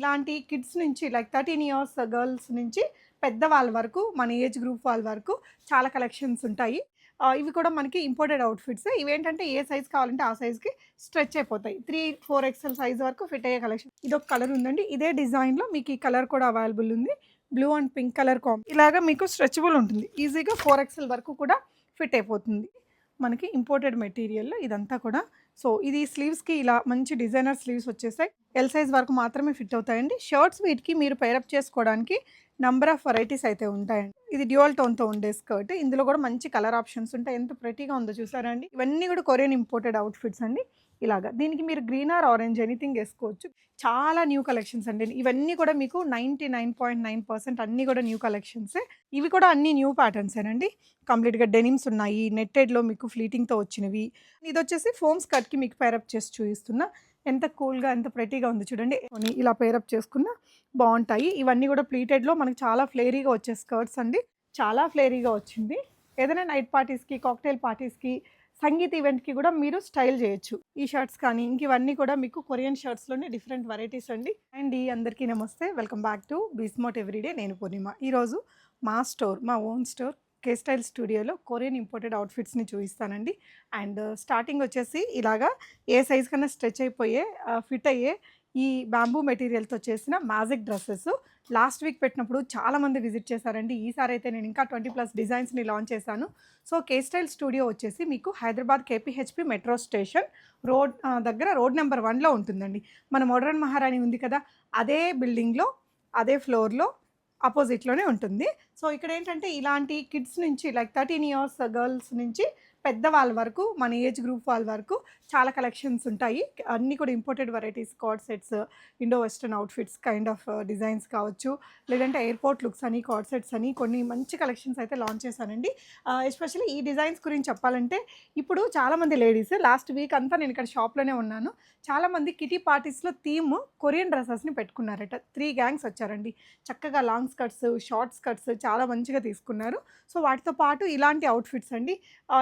ఇలాంటి కిడ్స్ నుంచి like thirteen years girls నుంచి పెద్దవాళ్ళ వరకు మన ఏజ్ గ్రూప్ వాళ్ళ వరకు చాలా కలెక్షన్స్ ఉంటాయి. ఇవి కూడా మనకి ఇంపోర్టెడ్ అవుట్ఫిట్స్ ఇవేంటంటే ఏ సైజ్ కావాలంటే ఆ సైజ్కి స్ట్రెచ్ అయిపోతాయి. త్రీ ఫోర్ ఎక్స్ఎల్ సైజ్ వరకు ఫిట్ అయ్యే కలెక్షన్ ఇది ఒక కలర్ ఉందండి. ఇదే డిజైన్లో మీకు ఈ కలర్ కూడా అవైలబుల్ ఉంది. Blue and pink colour combination ఇలాగా మీకు స్ట్రెచబుల్ ఉంటుంది. ఈజీగా ఫోర్ ఎక్స్ఎల్ వరకు కూడా ఫిట్ అయిపోతుంది. మనకి ఇంపోర్టెడ్ మెటీరియల్ ఇదంతా కూడా. సో ఇది స్లీవ్స్కి ఇలా మంచి డిజైనర్ స్లీవ్స్ వచ్చేసాయి. ఎల్ సైజ్ వరకు మాత్రమే ఫిట్ అవుతాయండి. షర్ట్స్ వీటికి మీరు పేరప్ చేసుకోవడానికి నంబర్ ఆఫ్ వెరైటీస్ అయితే ఉంటాయండి. ఇది డ్యూయల్ టోన్తో ఉండే స్కర్ట్ ఇందులో కూడా మంచి కలర్ ఆప్షన్స్ ఉంటాయి. ఎంత ప్రెటీగా ఉందో చూసారండి ఇవన్నీ కూడా కొరియన్ ఇంపోర్టెడ్ అవుట్ఫిట్స్ అండి. ఇలాగా. దీనికి మీరు గ్రీన్ ఆర్ ఆరెంజ్ ఎనీథింగ్ వేసుకోవచ్చు. చాలా న్యూ కలెక్షన్స్ అండి. ఇవన్నీ కూడా మీకు ninety nine point nine percent అన్నీ కూడా న్యూ కలెక్షన్సే ఇవి కూడా అన్ని న్యూ ప్యాటర్న్సేనండి కంప్లీట్గా డెనిమ్స్ ఉన్నాయి. నెట్టెడ్లో మీకు ఫ్లీటింగ్తో వచ్చినవి. ఇది వచ్చేసి ఫోమ్ స్కర్ట్కి మీకు పేరప్ చేసి చూపిస్తున్నా. ఎంత కూల్గా ఎంత ప్రెటీగా ఉంది చూడండి. ఇలా పేరప్ చేసుకున్నా బాగుంటాయి. ఇవన్నీ కూడా ప్లీటెడ్లో మనకి చాలా ఫ్లేరీగా వచ్చే స్కర్ట్స్ అండి. చాలా ఫ్లేరీగా వచ్చింది. ఏదైనా నైట్ పార్టీస్కి కాక్టైల్ పార్టీస్కి సంగీత్ ఈవెంట్కి కూడా మీరు స్టైల్ చేయొచ్చు. ఈ షర్ట్స్ కానీ ఇంక ఇవన్నీ కూడా మీకు కొరియన్ షర్ట్స్లోనే డిఫరెంట్ వెరైటీస్ అండి. అండ్ ఈ అందరికీ నమస్తే. Welcome back to Beesmot everyday నేను పూర్ణిమ. ఈరోజు మా స్టోర్ మా ఓన్ స్టోర్ కే స్టైల్ స్టూడియోలో కొరియన్ ఇంపోర్టెడ్ అవుట్ఫిట్స్ని చూపిస్తానండి. అండ్ స్టార్టింగ్ వచ్చేసి ఇలాగా ఏ సైజ్ కన్నా స్ట్రెచ్ అయిపోయే ఫిట్ అయ్యే ఈ బ్యాంబూ మెటీరియల్తో చేసిన మ్యాజిక్ డ్రెస్సెస్ లాస్ట్ వీక్ పెట్టినప్పుడు చాలామంది విజిట్ చేశారండి. ఈసారి అయితే నేను ఇంకా ట్వంటీ ప్లస్ డిజైన్స్ని లాంచ్ చేశాను. సో కే స్టైల్ స్టూడియో వచ్చేసి మీకు Hyderabad KPHB metro station road దగ్గర రోడ్ నెంబర్ వన్లో ఉంటుందండి. మన మోడర్న్ మహారాణి ఉంది కదా అదే బిల్డింగ్లో అదే ఫ్లోర్లో ఆపోజిట్లోనే ఉంటుంది. సో ఇక్కడ ఏంటంటే ఇలాంటి కిడ్స్ నుంచి లైక్ థర్టీన్ ఇయర్స్ గర్ల్స్ నుంచి పెద్దవాళ్ళ వరకు మన ఏజ్ గ్రూప్ వాళ్ళ వరకు చాలా కలెక్షన్స్ ఉంటాయి. అన్నీ కూడా imported varieties co-ord sets Indo western outfits kind of designs కావచ్చు. లేదంటే ఎయిర్పోర్ట్ లుక్స్ అని కార్డ్ సెట్స్ అని కొన్ని మంచి కలెక్షన్స్ అయితే లాంచ్ చేశానండి. ఎస్పెషల్లీ ఈ డిజైన్స్ గురించి చెప్పాలంటే ఇప్పుడు చాలామంది లేడీస్ లాస్ట్ వీక్ అంతా నేను ఇక్కడ షాప్లోనే ఉన్నాను. చాలామంది కిటీ పార్టీస్లో థీమ్ కొరియన్ డ్రెస్సెస్ని పెట్టుకున్నారట. త్రీ గ్యాంగ్స్ వచ్చారండి. చక్కగా లాంగ్ స్కర్ట్స్ షార్ట్ స్కర్ట్స్ చాలా మంచిగా తీసుకున్నారు. సో వాటితో పాటు ఇలాంటి అవుట్ఫిట్స్ అండి.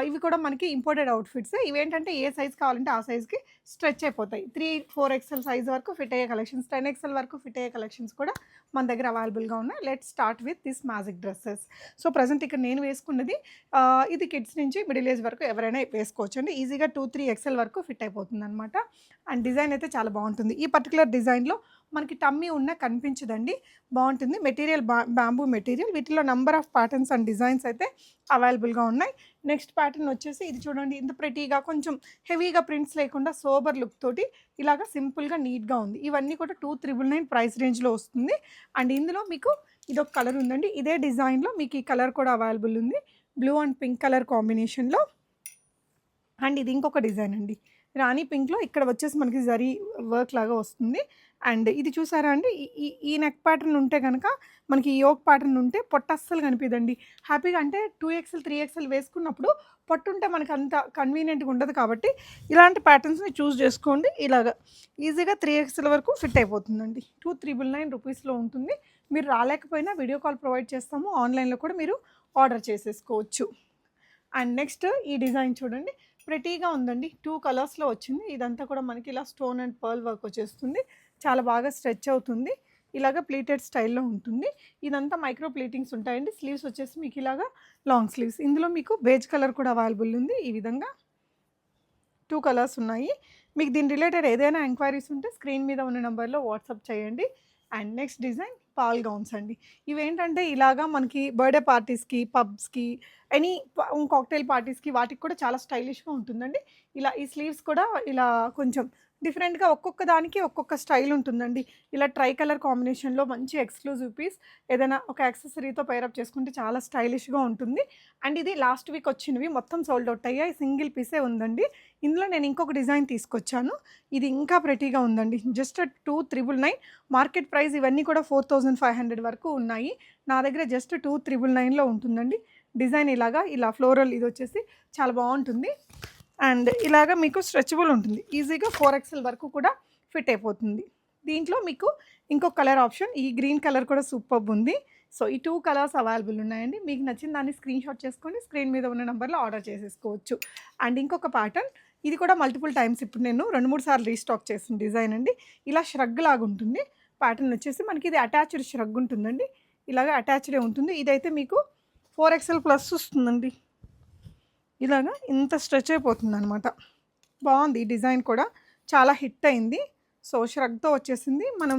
ఇవి కూడా మనకి ఇంపోర్టెడ్ అవుట్ఫిట్స్ ఇవేంటంటే ఏ సైజ్ కావాలంటే ఆ సైజ్కి స్ట్రెచ్ అయిపోతాయి. త్రీ ఫోర్ ఎక్స్ఎల్ సైజ్ వరకు ఫిట్ అయ్యే కలెక్షన్స్ టెన్ ఎక్స్ఎల్ వరకు ఫిట్ అయ్యే కలెక్షన్స్ కూడా మన దగ్గర అవైలబుల్గా ఉన్నాయి. Let start with this magic dresses so present ఇక్కడ నేను వేసుకున్నది ఇది కిడ్స్ నుంచి మిడిల్ ఏజ్ వరకు ఎవరైనా వేసుకోవచ్చు అండి ఈజీగా టూ త్రీ ఎక్స్ఎల్ వరకు ఫిట్ అయిపోతుంది అనమాట అండ్ డిజైన్ అయితే చాలా బాగుంటుంది. ఈ పర్టికులర్ డిజైన్లో మనకి టమ్మీ ఉన్న కనిపించదండి. బాగుంటుంది. మెటీరియల్ బా బ్యాంబూ మెటీరియల్. వీటిలో number of patterns and designs అయితే అవైలబుల్గా ఉన్నాయి. నెక్స్ట్ ప్యాటర్న్ వచ్చేసి ఇది చూడండి. ఇంత ప్రెటీగా కొంచెం హెవీగా ప్రింట్స్ లేకుండా సోబర్ లుక్ తోటి ఇలాగా సింపుల్గా నీట్గా ఉంది. ఇవన్నీ కూడా టూ త్రిబుల్ నైన్ ప్రైస్ రేంజ్లో వస్తుంది. అండ్ ఇందులో మీకు ఇది ఒక కలర్ ఉందండి. ఇదే డిజైన్లో మీకు ఈ కలర్ కూడా అవైలబుల్ ఉంది. బ్లూ అండ్ పింక్ కలర్ కాంబినేషన్లో. అండ్ ఇది ఇంకొక డిజైన్ అండి. రాణి పింక్లో ఇక్కడ వచ్చేసి మనకి జరీ వర్క్ లాగా వస్తుంది. అండ్ ఇది చూసారా అండి? ఈ- ఈ ఈ నెక్ ప్యాటర్న్ ఉంటే కనుక మనకి ఈ యోక్ ప్యాటర్న్ ఉంటే పొట్ట అస్సలు కనిపిదండి. హ్యాపీగా అంటే టూ ఎక్స్ఎల్ త్రీ ఎక్స్ఎల్ వేసుకున్నప్పుడు పొట్టు ఉంటే మనకు అంత కన్వీనియంట్గా ఉండదు కాబట్టి ఇలాంటి ప్యాటర్న్స్ని చూస్ చేసుకోండి. ఇలాగ ఈజీగా త్రీ ఎక్స్ఎల్ వరకు ఫిట్ అయిపోతుందండి. టూ త్రిబుల్ నైన్ రూపీస్లో ఉంటుంది. మీరు రాలేకపోయినా వీడియో కాల్ ప్రొవైడ్ చేస్తాము. ఆన్లైన్లో కూడా మీరు ఆర్డర్ చేసేసుకోవచ్చు. అండ్ నెక్స్ట్ ఈ డిజైన్ చూడండి. ప్రెటీగా ఉందండి. టూ కలర్స్లో వచ్చింది. ఇదంతా కూడా మనకి ఇలా స్టోన్ అండ్ పర్ల్ వర్క్ వచ్చేస్తుంది. చాలా బాగా స్ట్రెచ్ అవుతుంది. ఇలాగ ప్లీటెడ్ స్టైల్లో ఉంటుంది. ఇదంతా మైక్రో ప్లీటింగ్స్ ఉంటాయండి. స్లీవ్స్ వచ్చేసి మీకు ఇలాగా లాంగ్ స్లీవ్స్ ఇందులో మీకు బేజ్ కలర్ కూడా అవైలబుల్ ఉంది. ఈ విధంగా టూ కలర్స్ ఉన్నాయి. మీకు దీని రిలేటెడ్ ఏదైనా ఎంక్వైరీస్ ఉంటే స్క్రీన్ మీద ఉన్న నెంబర్లో వాట్సాప్ చేయండి. And next design ball gowns అండి. ఇవేంటంటే ఇలాగా మనకి బర్త్డే పార్టీస్కి పబ్స్కి ఎనీ కాక్టైల్ పార్టీస్కి వాటికి కూడా చాలా స్టైలిష్గా ఉంటుందండి. ఇలా ఈ స్లీవ్స్ కూడా ఇలా కొంచెం డిఫరెంట్గా ఒక్కొక్క దానికి ఒక్కొక్క స్టైల్ ఉంటుందండి. ఇలా ట్రై కలర్ కాంబినేషన్లో మంచి ఎక్స్క్లూజివ్ పీస్ ఏదైనా ఒక యాక్సెసరీతో పైరప్ చేసుకుంటే చాలా స్టైలిష్గా ఉంటుంది. అండ్ ఇది లాస్ట్ వీక్ వచ్చినవి మొత్తం సోల్డ్ అవుట్ అయ్యాయి. సింగిల్ పీసే ఉందండి. ఇందులో నేను ఇంకొక డిజైన్ తీసుకొచ్చాను. ఇది ఇంకా ప్రెటీగా ఉందండి. Just two triple nine. Market price ఇవన్నీ కూడా ఫోర్ థౌజండ్ ఫైవ్ హండ్రెడ్ వరకు ఉన్నాయి. నా దగ్గర జస్ట్ టూ త్రిబుల్ నైన్లో ఉంటుందండి. డిజైన్ ఇలాగా ఇలా ఫ్లోరల్ ఇది వచ్చేసి చాలా బాగుంటుంది. అండ్ ఇలాగా మీకు స్ట్రెచబుల్ ఉంటుంది. ఈజీగా ఫోర్ ఎక్స్ఎల్ వరకు కూడా ఫిట్ అయిపోతుంది. దీంట్లో మీకు ఇంకో కలర్ ఆప్షన్ ఈ గ్రీన్ కలర్ కూడా సూపర్ ఉంది. సో ఈ టూ కలర్స్ అవైలబుల్ ఉన్నాయండి. మీకు నచ్చిన దాన్ని స్క్రీన్ షాట్ చేసుకొని స్క్రీన్ మీద ఉన్న నెంబర్లో ఆర్డర్ చేసేసుకోవచ్చు. అండ్ ఇంకొక ప్యాటర్న్ ఇది కూడా మల్టిపుల్ టైమ్స్ ఇప్పుడు నేను రెండు మూడు సార్లు రీస్టాక్ చేసిన డిజైన్ అండి. ఇలా ష్రగ్ లాగా ఉంటుంది. ప్యాటర్న్ వచ్చేసి మనకి ఇది అటాచ్డ్ ష్రగ్ ఉంటుందండి. ఇలాగ అటాచ్డే ఉంటుంది. ఇదైతే మీకు ఫోర్ ఎక్స్ఎల్ ప్లస్ వస్తుందండి. ఇలాగా ఇంత స్ట్రెచ్ అయిపోతుంది అనమాట బాగుంది ఈ డిజైన్ కూడా. చాలా హిట్ అయింది. సో ష్రగ్తో వచ్చేసింది. మనం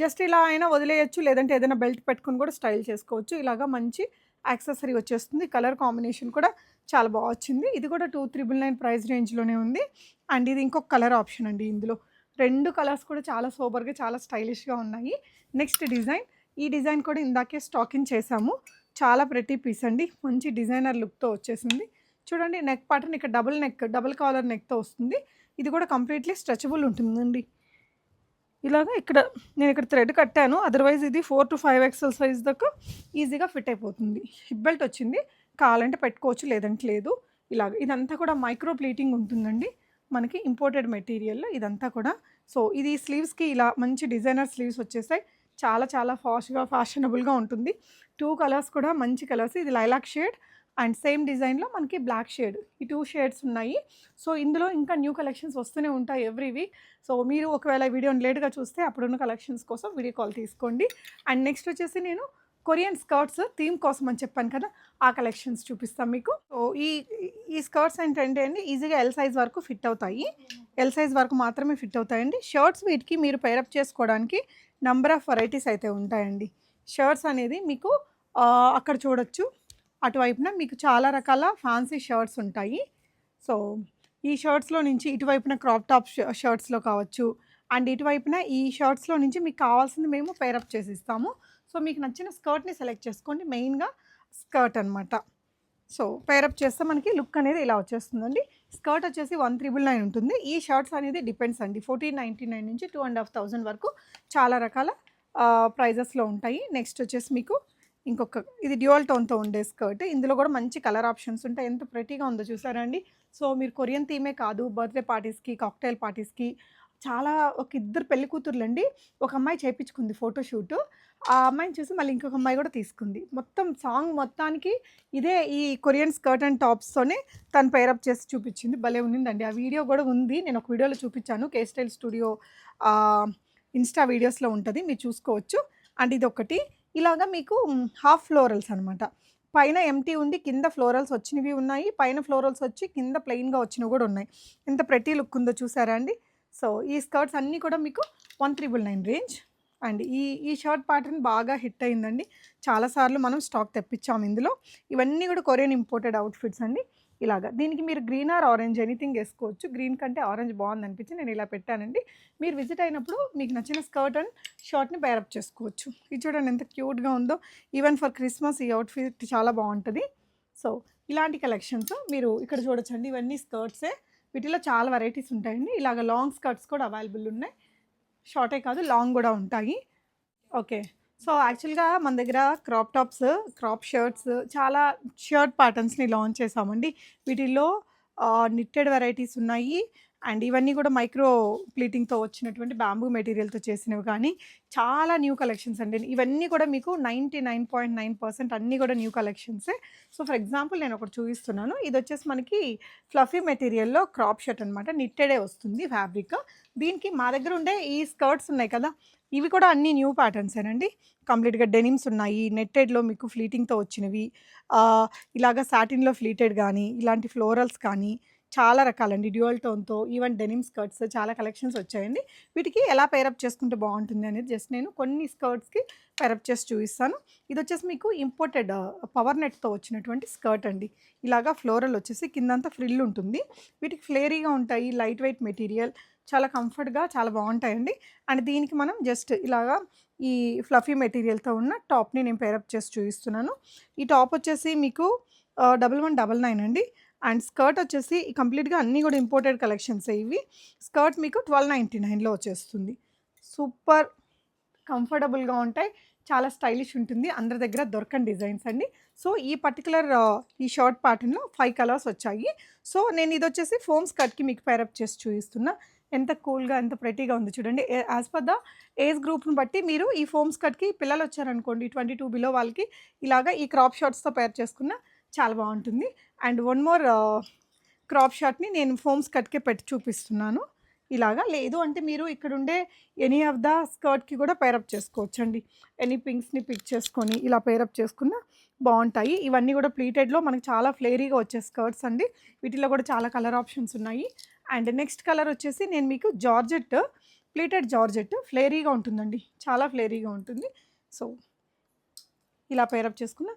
జస్ట్ ఇలా అయినా వదిలేయచ్చు లేదంటే ఏదైనా బెల్ట్ పెట్టుకుని కూడా స్టైల్ చేసుకోవచ్చు. ఇలాగా మంచి యాక్సెసరీ వచ్చేస్తుంది. కలర్ కాంబినేషన్ కూడా చాలా బాగా వచ్చింది. ఇది కూడా టూ త్రిబుల్ నైన్ ప్రైస్ రేంజ్లోనే ఉంది. అండ్ ఇది ఇంకొక కలర్ ఆప్షన్ అండి ఇందులో. రెండు కలర్స్ కూడా చాలా సూపర్గా చాలా స్టైలిష్గా ఉన్నాయి. Next design. ఈ డిజైన్ కూడా ఇందాకే స్టాకింగ్ చేసాము. చాలా ప్రతి పీస్ అండి. మంచి డిజైనర్ లుక్తో వచ్చేసింది. చూడండి నెక్ ప్యాటర్న్ ఇక్కడ డబుల్ నెక్ డబుల్ కాలర్ నెక్తో వస్తుంది. ఇది కూడా కంప్లీట్లీ స్ట్రెచబుల్ ఉంటుందండి. ఇలాగా ఇక్కడ నేను ఇక్కడ థ్రెడ్ కట్టాను. అదర్వైజ్ ఇది four to five XL size దాకా ఈజీగా ఫిట్ అయిపోతుంది. హిప్ బెల్ట్ వచ్చింది. కావాలంటే పెట్టుకోవచ్చు లేదంటే లేదు. ఇలాగ ఇదంతా కూడా మైక్రో ప్లీటింగ్ ఉంటుందండి. మనకి ఇంపోర్టెడ్ మెటీరియల్ ఇదంతా కూడా. సో ఇది స్లీవ్స్కి ఇలా మంచి డిజైనర్ స్లీవ్స్ వచ్చేసాయి. చాలా చాలా ఫాస్ట్గా ఫ్యాషనబుల్గా ఉంటుంది. టూ కలర్స్ కూడా మంచి కలర్స్ ఇది లైలాక్ షేడ్ అండ్ సేమ్ డిజైన్లో మనకి బ్లాక్ షేడ్ ఈ టూ షేడ్స్ ఉన్నాయి. సో ఇందులో ఇంకా న్యూ కలెక్షన్స్ వస్తూనే ఉంటాయి ఎవ్రీ వీక్. సో మీరు ఒకవేళ వీడియోని లేట్గా చూస్తే అప్పుడున్న కలెక్షన్స్ కోసం వీడియో కాల్ తీసుకోండి. అండ్ నెక్స్ట్ వచ్చేసి నేను కొరియన్ స్కర్ట్స్ థీమ్ కోసం అని చెప్పాను కదా ఆ కలెక్షన్స్ చూపిస్తాం మీకు. సో ఈ ఈ స్కర్ట్స్ ఏంటంటే అండి ఈజీగా ఎల్ సైజ్ వరకు ఫిట్ అవుతాయి. ఎల్ సైజ్ వరకు మాత్రమే ఫిట్ అవుతాయండి. షర్ట్స్ వీటికి మీరు పైరప్ చేసుకోవడానికి నంబర్ ఆఫ్ వెరైటీస్ అయితే ఉంటాయండి. షర్ట్స్ అనేది మీకు అక్కడ చూడొచ్చు. అటువైపున మీకు చాలా రకాల ఫ్యాన్సీ షర్ట్స్ ఉంటాయి. సో ఈ షర్ట్స్లో నుంచి ఇటువైపున క్రాప్ టాప్ షర్ట్స్లో కావచ్చు. అండ్ ఇటువైపున ఈ షర్ట్స్లో నుంచి మీకు కావాల్సింది మేము పేరప్ చేసి ఇస్తాము సో మీకు నచ్చిన స్కర్ట్ని సెలెక్ట్ చేసుకోండి. మెయిన్గా స్కర్ట్ అనమాట సో పేరప్ చేస్తే మనకి లుక్ అనేది ఇలా వచ్చేస్తుందండి. స్కర్ట్ వచ్చేసి వన్ త్రిబుల్ నైన్ ఉంటుంది. ఈ షర్ట్స్ అనేది డిపెండ్స్ అండి. ఫోర్టీన్ నైంటీ నైన్ నుంచి టూ అండ్ హాఫ్ థౌజండ్ వరకు చాలా రకాల ప్రైజెస్లో ఉంటాయి. నెక్స్ట్ వచ్చేసి మీకు ఇంకొక ఇది డ్యూయల్ టోన్తో ఉండే స్కర్ట్. ఇందులో కూడా మంచి కలర్ ఆప్షన్స్ ఉంటాయి. ఎంత ప్రెటీగా ఉందో చూసారా అండి? సో మీరు కొరియన్ థీమే కాదు బర్త్డే పార్టీస్కి కాక్టైల్ పార్టీస్కి చాలా ఒక ఇద్దరు పెళ్ళి కూతుర్లండి. ఒక అమ్మాయి చేయించుకుంది ఫోటోషూట్ ఆ అమ్మాయిని చూసి మళ్ళీ ఇంకొక అమ్మాయి కూడా తీసుకుంది. మొత్తం సాంగ్ మొత్తానికి ఇదే ఈ కొరియన్ స్కర్ట్ అండ్ టాప్స్తోనే తను పేరప్ చేసి చూపించింది. భలే ఉన్నిందండి. ఆ వీడియో కూడా ఉంది. నేను ఒక వీడియోలో చూపించాను. కే స్టైల్ స్టూడియో ఇన్స్టా వీడియోస్లో ఉంటుంది. మీరు చూసుకోవచ్చు. అండ్ ఇది ఒకటి ఇలాగా మీకు హాఫ్ ఫ్లోరల్స్ అనమాట పైన ఎంటీ ఉంది కింద ఫ్లోరల్స్ వచ్చినవి ఉన్నాయి. పైన ఫ్లోరల్స్ వచ్చి కింద ప్లెయిన్గా వచ్చినవి కూడా ఉన్నాయి. ఎంత ప్రతి లుక్ ఉందో చూసారా అండి? సో ఈ స్కర్ట్స్ అన్నీ కూడా మీకు one triple nine range. And ఈ ఈ షర్ట్ ప్యాటర్న్ బాగా హిట్ అయిందండి. చాలాసార్లు మనం స్టాక్ తెప్పించాము ఇందులో. ఇవన్నీ కూడా కొరియన్ ఇంపోర్టెడ్ అవుట్ఫిట్స్ అండి. ఇలాగా. దీనికి మీరు గ్రీన్ ఆర్ ఆరెంజ్ ఎనీథింగ్ వేసుకోవచ్చు. గ్రీన్ కంటే ఆరెంజ్ బాగుంది అనిపించి నేను ఇలా పెట్టానండి. మీరు విజిట్ అయినప్పుడు మీకు నచ్చిన స్కర్ట్ అండ్ షార్ట్ని బైరప్ చేసుకోవచ్చు. ఇది చూడండి ఎంత క్యూట్గా ఉందో. ఈవెన్ ఫర్ క్రిస్మస్ ఈ అవుట్ఫిట్ చాలా బాగుంటుంది. సో ఇలాంటి కలెక్షన్స్ మీరు ఇక్కడ చూడొచ్చండి. ఇవన్నీ స్కర్ట్సే వీటిలో చాలా వెరైటీస్ ఉంటాయండి. ఇలాగ లాంగ్ స్కర్ట్స్ కూడా అవైలబుల్ ఉన్నాయి. షార్టే కాదు లాంగ్ కూడా ఉంటాయి. ఓకే. సో యాక్చువల్గా మన దగ్గర క్రాప్ టాప్స్ క్రాప్ షర్ట్స్ చాలా షర్ట్ ప్యాటర్న్స్ని లాంచ్ చేసామండి వీటిల్లో నిట్టెడ్ వెరైటీస్ ఉన్నాయి. అండ్ ఇవన్నీ కూడా మైక్రో ప్లీటింగ్తో వచ్చినటువంటి బ్యాంబూ మెటీరియల్తో చేసినవి కానీ చాలా న్యూ కలెక్షన్స్ అండి. ఇవన్నీ కూడా మీకు ninety nine point nine percent అన్నీ కూడా న్యూ కలెక్షన్సే. సో ఫర్ ఎగ్జాంపుల్ నేను ఒకటి చూపిస్తున్నాను. ఇది వచ్చేసి మనకి ఫ్లఫీ మెటీరియల్లో క్రాప్ షర్ట్ అనమాట నిట్టెడే వస్తుంది ఫ్యాబ్రిక్. దీనికి మా దగ్గర ఉండే ఈ స్కర్ట్స్ ఉన్నాయి కదా ఇవి కూడా అన్ని న్యూ ప్యాటర్న్సేనండి. కంప్లీట్గా డెనిమ్స్ ఉన్నాయి నెట్టెడ్లో మీకు ఫ్లీటింగ్తో వచ్చినవి ఇలాగ సాటిన్లో ఫ్లీటెడ్ కానీ ఇలాంటి ఫ్లోరల్స్ కానీ చాలా రకాలండి. డ్యూయల్ టోన్తో ఈవెన్ డెనిమ్ స్కర్ట్స్ చాలా కలెక్షన్స్ వచ్చాయండి. వీటికి ఎలా పేరప్ చేసుకుంటే బాగుంటుంది అనేది జస్ట్ నేను కొన్ని స్కర్ట్స్కి పేరప్ చేసి చూపిస్తాను. ఇది వచ్చేసి మీకు ఇంపోర్టెడ్ పవర్ నెట్తో వచ్చినటువంటి స్కర్ట్ అండి. ఇలాగా ఫ్లోరల్ వచ్చేసి కిందంతా ఫ్రిల్ ఉంటుంది. వీటికి ఫ్లేరీగా ఉంటాయి లైట్ వెయిట్ మెటీరియల్ చాలా కంఫర్ట్గా చాలా బాగుంటాయండి. అండ్ దీనికి మనం జస్ట్ ఇలాగా ఈ ఫ్లఫీ మెటీరియల్తో ఉన్న టాప్ని నేను పేరప్ చేసి చూపిస్తున్నాను. ఈ టాప్ వచ్చేసి మీకు డబల్ వన్ డబల్ నైన్ అండి. అండ్ స్కర్ట్ వచ్చేసి కంప్లీట్గా అన్నీ కూడా ఇంపోర్టెడ్ కలెక్షన్స్ ఇవి. స్కర్ట్ మీకు ట్వెల్వ్ నైంటీ నైన్లో వచ్చేస్తుంది. సూపర్ కంఫర్టబుల్గా ఉంటాయి. చాలా స్టైలిష్ ఉంటుంది. అందరి దగ్గర దొరకని డిజైన్స్ అండి. సో ఈ పర్టికులర్ ఈ షార్ట్ ప్యాటర్న్లో ఫైవ్ కలర్స్ వచ్చాయి. సో నేను ఇది వచ్చేసి ఫోమ్ స్కర్ట్కి మీకు పేరప్ చేసి చూపిస్తున్నా. ఎంత కూల్గా ఎంత ప్రెటీగా ఉంది చూడండి. యాజ్ పర్ ద ఏజ్ గ్రూప్ని బట్టి మీరు ఈ ఫోమ్స్ కట్కి పిల్లలు వచ్చారనుకోండి ట్వంటీ టూ బిలో వాళ్ళకి ఇలాగా ఈ క్రాప్ షార్ట్స్తో పేర్ చేసుకున్న చాలా బాగుంటుంది. అండ్ వన్ మోర్ క్రాప్ షార్ట్ని నేను ఫోమ్స్ కట్కే పెట్టి చూపిస్తున్నాను. ఇలాగా లేదు అంటే మీరు ఇక్కడ ఉండే ఎనీ ఆఫ్ ద స్కర్ట్కి కూడా పేరప్ చేసుకోవచ్చు అండి ఎనీ పింక్స్ని పిక్ చేసుకొని ఇలా పేరప్ చేసుకున్న బాగుంటాయి. ఇవన్నీ కూడా ప్లీటెడ్లో మనకి చాలా ఫ్లేరీగా వచ్చే స్కర్ట్స్ అండి. వీటిలో కూడా చాలా కలర్ ఆప్షన్స్ ఉన్నాయి. అండ్ నెక్స్ట్ కలర్ వచ్చేసి నేను మీకు జార్జెట్ ప్లీటెడ్ జార్జెట్ ఫ్లేరీగా ఉంటుందండి. చాలా ఫ్లేరీగా ఉంటుంది. సో ఇలా పేరప్ చేసుకున్న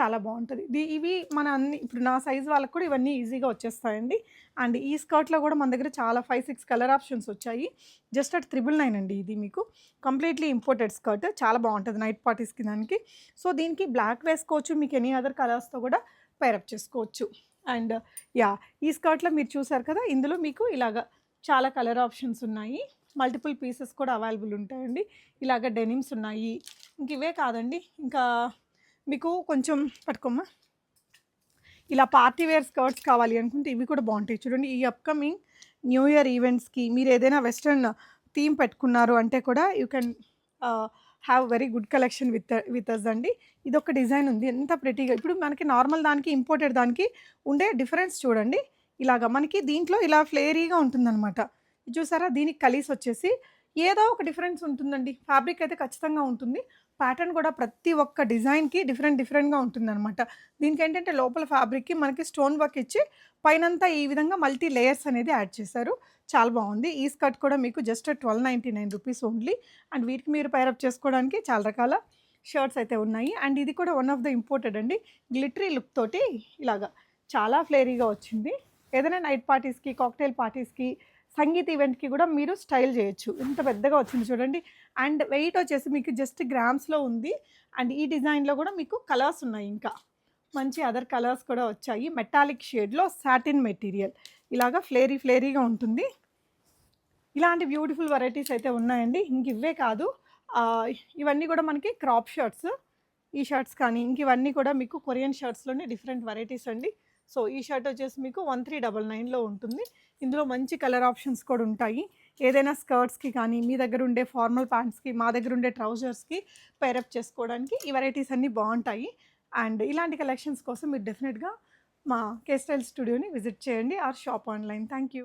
చాలా బాగుంటుంది. దీ- ఇవి మన అన్ని ఇప్పుడు నా సైజ్ వాళ్ళకి కూడా ఇవన్నీ ఈజీగా వచ్చేస్తాయండి. అండ్ ఈ స్కర్ట్లో కూడా మన దగ్గర చాలా ఫైవ్ సిక్స్ కలర్ ఆప్షన్స్ వచ్చాయి. జస్ట్ అట్ త్రిబుల్ నైన్ అండి ఇది మీకు. కంప్లీట్లీ ఇంపోర్టెడ్ స్కర్ట్ చాలా బాగుంటుంది నైట్ పార్టీస్కి దానికి. సో దీనికి బ్లాక్ వేసుకోవచ్చు మీకు ఎనీ అదర్ కలర్స్తో కూడా పేరప్ చేసుకోవచ్చు. అండ్ యా ఈ స్కర్ట్లో మీరు చూసారు కదా ఇందులో మీకు ఇలాగ చాలా కలర్ ఆప్షన్స్ ఉన్నాయి. మల్టిపుల్ పీసెస్ కూడా అవైలబుల్ ఉంటాయండి. ఇలాగ డెనిమ్స్ ఉన్నాయి. ఇంక ఇవే కాదండి. ఇంకా మీకు కొంచెం పట్టుకోమ్మా. ఇలా పార్టీ వేర్ స్కర్ట్స్ కావాలి అనుకుంటే ఇవి కూడా బాగుంటాయి. చూడండి ఈ అప్కమింగ్ న్యూ ఇయర్ ఈవెంట్స్కి మీరు ఏదైనా వెస్ట్రన్ థీమ్ పెట్టుకున్నారు అంటే కూడా you can have very good collection with with us అండి. ఇది ఒక డిజైన్ ఉంది. ఎంత ప్రెటీగా ఇప్పుడు మనకి నార్మల్ దానికి ఇంపోర్టెడ్ దానికి ఉండే డిఫరెన్స్ చూడండి. ఇలాగ మనకి దీంట్లో ఇలా ఫ్లేరీగా ఉంటుందన్నమాట. చూసారా? దీనికి కలిసి వచ్చేసి ఏదో ఒక డిఫరెన్స్ ఉంటుందండి. ఫ్యాబ్రిక్ అయితే ఖచ్చితంగా ఉంటుంది. ప్యాటర్న్ కూడా ప్రతి ఒక్క డిజైన్కి డిఫరెంట్ డిఫరెంట్గా ఉంటుందన్నమాట. దీనికి ఏంటంటే లోపల ఫ్యాబ్రిక్కి మనకి స్టోన్ వర్క్ ఇచ్చి పైనంతా ఈ విధంగా మల్టీ లేయర్స్ అనేది యాడ్ చేశారు. చాలా బాగుంది. ఈ స్కర్ట్ కూడా మీకు just twelve ninety nine rupees only. And వీటికి మీరు పైరప్ చేసుకోవడానికి చాలా రకాల షర్ట్స్ అయితే ఉన్నాయి. అండ్ ఇది కూడా వన్ ఆఫ్ ద ఇంపోర్టెడ్ అండి. గ్లిటరీ లుక్ తోటి ఇలాగా చాలా ఫ్లేరీగా వచ్చింది. ఏదైనా నైట్ పార్టీస్కి కాక్టైల్ పార్టీస్కి సంగీత్ ఈవెంట్కి కూడా మీరు స్టైల్ చేయొచ్చు. ఎంత పెద్దగా వచ్చింది చూడండి. అండ్ వెయిట్ వచ్చేసి మీకు జస్ట్ గ్రామ్స్లో ఉంది. అండ్ ఈ డిజైన్లో కూడా మీకు కలర్స్ ఉన్నాయి ఇంకా. మంచి అదర్ కలర్స్ కూడా వచ్చాయి. మెటాలిక్ షేడ్లో సాటిన్ మెటీరియల్. ఇలాగా ఫ్లేరీ ఫ్లేరీగా ఉంటుంది. ఇలాంటి బ్యూటిఫుల్ వెరైటీస్ అయితే ఉన్నాయండి. ఇంక ఇవే కాదు. ఇవన్నీ కూడా మనకి క్రాప్ షర్ట్స్. ఈ షర్ట్స్ కానీ ఇంక ఇవన్నీ కూడా మీకు కొరియన్ షర్ట్స్లోనే డిఫరెంట్ వెరైటీస్ అండి. సో ఈ షర్ట్ వచ్చేసి మీకు వన్ త్రీ డబల్ నైన్లో ఉంటుంది. ఇందులో మంచి కలర్ ఆప్షన్స్ కూడా ఉంటాయి. ఏదైనా స్కర్ట్స్కి కానీ మీ దగ్గర ఉండే ఫార్మల్ ప్యాంట్స్కి మా దగ్గర ఉండే ట్రౌజర్స్కి పేరప్ చేసుకోవడానికి ఈ వెరైటీస్ అన్నీ బాగుంటాయి. అండ్ ఇలాంటి కలెక్షన్స్ కోసం మీరు డెఫినెట్గా మా కేస్టైల్ స్టూడియోని విజిట్ చేయండి. Or shop online thank you